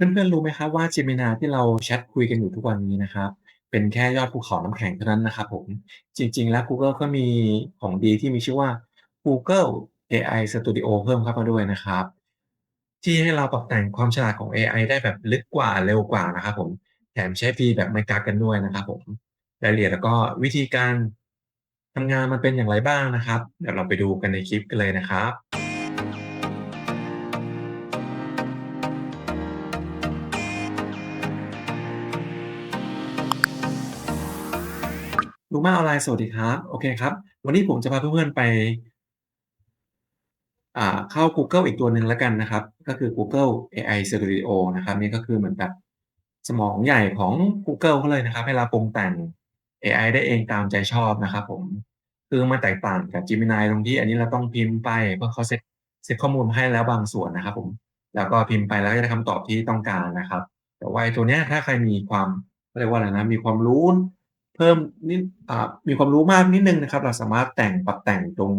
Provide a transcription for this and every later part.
เพื่อนๆ รู้ไหมครับว่า Gemini ที่เราแชตคุยกันอยู่ทุกวันนี้นะครับ เป็นแค่ยอดภูเขาน้ำแข็งเท่านั้นนะครับผม จริงๆ แล้ว Google ก็มีของดีที่มีชื่อว่า Google AI Studio เพิ่มเข้ามาด้วยนะครับ ที่ให้เราปรับแต่งความฉลาดของเอไอได้แบบลึกกว่าเร็วกว่านะครับผม แถมใช้ฟรีแบบไม่กักกันด้วยนะครับผมรายละเอียดแล้วก็วิธีการทำงานมันเป็นอย่างไรบ้างนะครับ เดี๋ยวเราไปดูกันในคลิปกันเลยนะครับ รู้มาออนไลน์สวัสดีครับ โอเคครับ วันนี้ผมจะพาเพื่อนๆไปเข้ากูเกิลอีกตัวหนึ่งแล้วกันนะครับ ก็คือ Google AI Studio นะครับ นี่ก็คือเหมือนแบบสมองใหญ่ของกูเกิลเขาเลยนะครับ ให้เราปรุงแต่งเอได้เองตามใจชอบนะครับผม คือมันแตกต่างกับ Gemini ตรงที่อันนี้เราต้องพิมพ์ไปเพราะเขาเซตเซตข้อมูลให้แล้วบางส่วนนะครับผม แล้วก็พิมพ์ไปแล้วก็จะได้คำตอบที่ต้องการนะครับ แต่ว่าตัวเนี้ยถ้าใครมีความเรียกว่าอะไรนะ มีความรู้ พิ่มนิดอ่ามีความรู้มากนิดหนึ่งนะครับ เราสามารถแต่งปรับแต่งตรง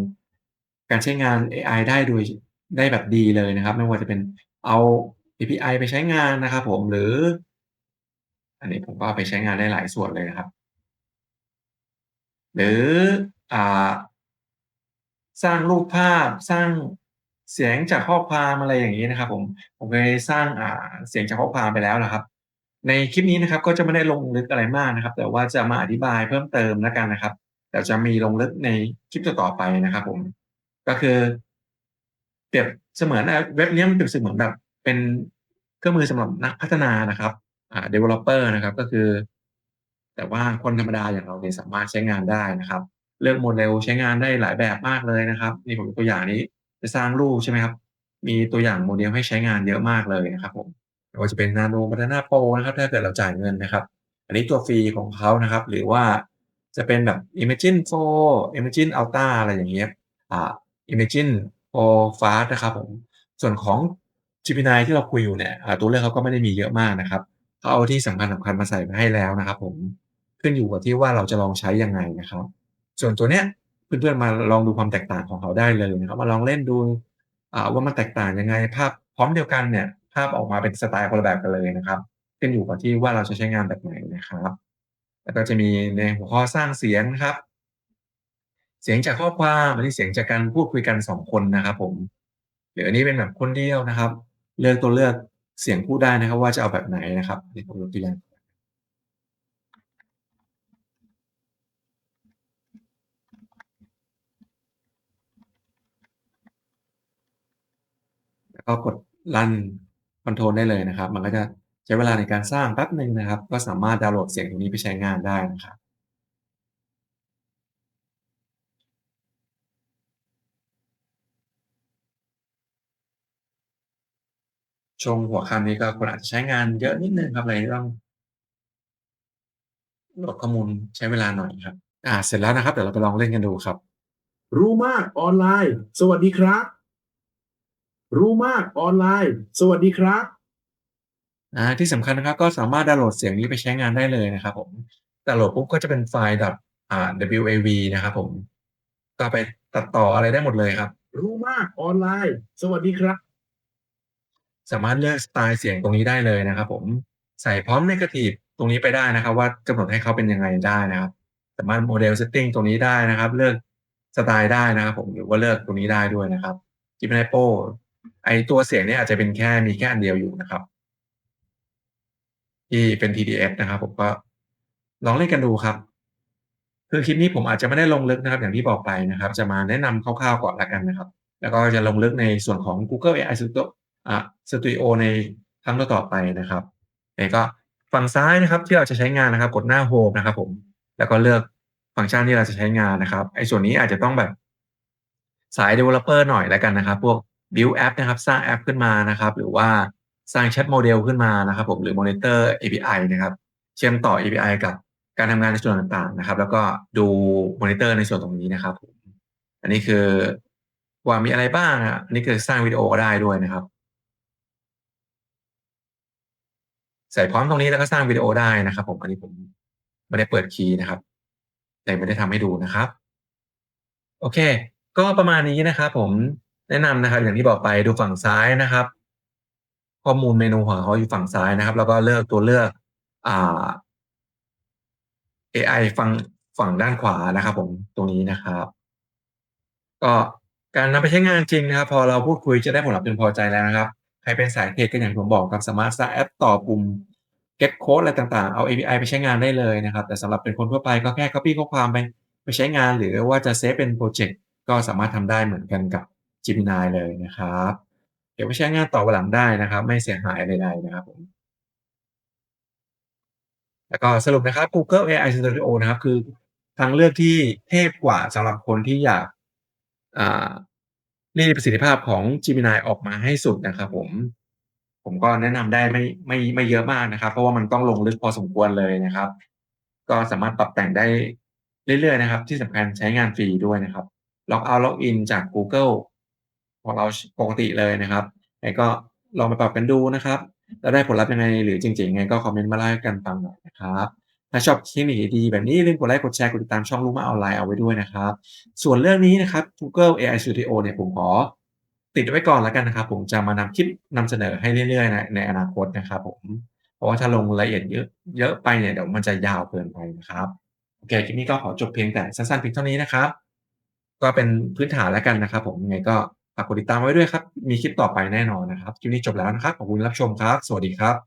การใช้งานเอไอได้โดยได้แบบดีเลยนะครับ ไม่ว่าจะเป็นเอา API ไปใช้งานนะครับผมหรือ อันนี้ผมก็เอาไปใช้งานได้หลายส่วนเลยนะครับ หรืออ่าสร้างรูปภาพสร้างเสียงจากข้อความอะไรอย่างงี้นะครับ ผมผมเคยสร้างอ่าเสียงจากข้อความไปแล้วนะครับ ในคลิปนี้นะครับก็จะไม่ได้ลงลึกอะไรมากนะครับ แต่ว่าจะมาอธิบายเพิ่มเติมแล้วกันนะครับแต่จะมีลงลึกในคลิปต่อไปนะครับผมก็คือเปรียบเสมือนเว็บนี้มันเปรียบเสมือนแบบเป็นเครื่องมือสำหรับนักพัฒนานะครับอ่า developer นะครับก็คือ แต่ว่าคนธรรมดาอย่างเราเนี่ยสามารถใช้งานได้นะครับ เลือกโมเดลใช้งานได้หลายแบบมากเลยนะครับนี่ผมยกตัวอย่างนี้จะสร้างรูปใช่ไหมครับ มีตัวอย่างโมเดลให้ใช้งานเยอะมากเลยนะครับผม ไม่ว่าจะเป็น Nano Banana Pro นะครับ ถ้าเกิดเราจ่ายเงินนะครับ อันนี้ตัวฟรีของเขานะครับ หรือว่าจะเป็นแบบ Imagen Pro Imagen Ultra อะไรอย่างเงี้ยอ่า Imagen Pro Fast นะครับผมส่วนของ Gemini ที่เราคุยอยู่เนี่ยตัวเลือกเขาก็ไม่ได้มีเยอะมากนะครับเขาเอาที่สำคัญๆมาใส่มาให้แล้วนะครับ ผมขึ้นอยู่กับที่ว่าเราจะลองใช้ยังไงนะครับ ส่วนตัวเนี้ยเพื่อนๆมาลองดูความแตกต่างของเขาได้เลยนะครับมาลองเล่นดูว่ามันแตกต่างยังไงภาพพร้อมเดียวกันเนี่ย ภาพออกมาเป็นสไตล์คนละแบบกันเลยนะครับขึ้นอยู่กับที่ว่าเราจะใช้งานแบบไหนนะครับ แล้วก็จะมีในหัวข้อสร้างเสียงนะครับ เสียงจากข้อความอันนี้เสียงจากการพูดคุยกัน2คนนะครับ ผมหรืออันนี้เป็นแบบคนเดียวนะครับ เลือกตัวเลือกเสียงพูดได้นะครับ ว่าจะเอาแบบไหนนะครับนนี้ผมยกตัวอย่างแล้วก็กดรัน คอนโทรลได้เลยนะครับ มันก็จะใช้เวลาในการสร้างแป๊บหนึ่งนะครับ ก็สามารถดาวน์โหลดเสียงตรงนี้ไปใช้งานได้นะครับชงหัวค่ำนี้ก็คุณอาจจะใช้งานเยอะนิดนึงครับเลยต้องโหลดข้อมูลใช้เวลาหน่อยครับ อ่า เสร็จแล้วนะครับ เดี๋ยวเราไปลองเล่นกันดูครับ รู้มากออนไลน์ สวัสดีครับ รู้มากออนไลน์ สวัสดีครับอ่าที่สำคัญนะครับก็สามารถดาวน์โหลดเสียงนี้ไปใช้งานได้เลยนะครับผมดาวน์โหลดปุ๊บก็จะเป็นไฟล์ dot อ่า WAV นะครับผมก็ไปตัดต่ออะไรได้หมดเลยครับ รู้มากออนไลน์ สวัสดีครับ สามารถเลือกสไตล์เสียงตรงนี้ได้เลยนะครับผมใส่พร้อม Negative ตรงนี้ไปได้นะครับ ว่ากำหนดให้เขาเป็นยังไงได้นะครับ สามารถ Model Setting ตรงนี้ได้นะครับ เลือกสไตล์ได้นะครับผมหรือว่าเลือกตรงนี้ได้ด้วยนะครับ Gemini Pro ไไอตัวเสียงเนี่ยอาจจะเป็นแค่มีแค่อันเดียวอยู่นะครับ ที่เป็น TTF นะครับ ผมก็ลองเล่นกันดูครับ คือคลิปนี้ผมอาจจะไม่ได้ลงลึกนะครับ อย่างที่บอกไปนะครับ จะมาแนะนำคร่าวๆก่อนล้วกันนะครับ แล้วก็จะลงลึกในส่วนของ Google AI Studio อ่า Studio ในครั้งต่อๆไปนะครับแล้วก็ฝั่งซ้ายนะครับ ที่เราจะใช้งานนะครับ กดหน้า Home นะครับ ผมแล้วก็เลือกฟังก์ชันที่เราจะใช้งานนะครับไอ้ส่วนนี้อาจจะต้องแบบสาย Developer หน่อยแล้วกันนะครับ พวก Build App นะครับ สร้างแอปขึ้นมานะครับ หรือว่าสร้างแชทโมเดลขึ้นมานะครับ ผมหรือ Monitor API นะครับ เชื่อมต่อ API กับการทำงานในส่วนต่างๆนะครับ แล้วก็ดูมอนิเตอร์ในส่วนตรงนี้นะครับผมอันนี้คือว่ามีอะไรบ้างอะอันนี้คือสร้างวิดีโอก็ได้ด้วยนะครับ ใส่พร้อมตรงนี้แล้วก็สร้างวิดีโอได้นะครับ ผมอันนี้ผมไม่ได้เปิดคีย์นะครับแต่ไม่ได้ทำให้ดูนะครับ โอเค ก็ประมาณนี้นะครับผม แนะนำนะครับ อย่างที่บอกไปดูฝั่งซ้ายนะครับ ข้อมูลเมนูของเขาอยู่ฝั่งซ้ายนะครับ แล้วก็เลือกตัวเลือกอ่าเอไอฝั่งฝั่งด้านขวานะครับ ผมตรงนี้นะครับ ก็การนำไปใช้งานจริงนะครับ พอเราพูดคุยจะได้ผลลัพธ์พึงพอใจแล้วนะครับ ใครเป็นสายเทรดก็อย่างผมบอกครับสามารถสร้างแอปต่อปุ่ม get code อะไรต่างๆ เอา API ไปใช้งานได้เลยนะครับ แต่สำหรับเป็นคนทั่วไปก็แค่ copy ข้อความไปไปใช้งาน หรือว่าจะเซฟเป็นพรเจกต์ก็สามารถทำได้เหมือนกันกับ Gemini เลยนะครับ เก็บไว้ใช้งานต่อวันหลังได้นะครับ ไม่เสียหายใดๆนะครับผมแล้วก็สรุปนะครับ Google AI Studio นะครับ คือทางเลือกที่เทพกว่าสำหรับคนที่อยากอ่ารีดประสิทธิภาพของ Gemini ออกมาให้สุดนะครับผม ผมก็แนะนำได้ไม่ไม่ไม่เยอะมากนะครับ เพราะว่ามันต้องลงลึกพอสมควรเลยนะครับ ก็สามารถปรับแต่งได้เรื่อยๆนะครับ ที่สำคัญใช้งานฟรีด้วยนะครับล็อกเอาต์ล็อกอินจาก Google ของเราปกติเลยนะครับยังไงก็ลองไปปรับกันดูนะครับ แล้วได้ผลลัพธ์ยังไงหรือเจ๋งๆยังไงก็คอมเมนต์มาเล่าให้กันฟังหน่อยนะครับถ้าชอบเทคนิคดีแบบนี้ลืมกดไลก์กดแชร์กดติดตามช่องรู้มาออนไลน์เอาไว้ด้วยนะครับ ส่วนเรื่องนี้นะครับ Google AI Studio เนี่ยผมขอติดไว้ก่อนแล้วกันนะครับ ผมจะมานำคลิปนำเสนอให้เรื่อยๆในในอนาคตนะครับผมเพราะว่าถ้าลงรายละเอียดเยอะเยอะไปเนี่ยเดี๋ยวมันจะยาวเกินไปนะครับโอเคคลิปนี้ก็ขอจบเพียงแต่สั้นๆเพียงเท่านี้นะครับ ก็เป็นพื้นฐานแล้วกันนะครับ ผมยังไงก็ ฝากกดติดตามไว้ด้วยครับ มีคลิปต่อไปแน่นอนนะครับ คลิปนี้จบแล้วนะครับ ขอบคุณรับชมครับ สวัสดีครับ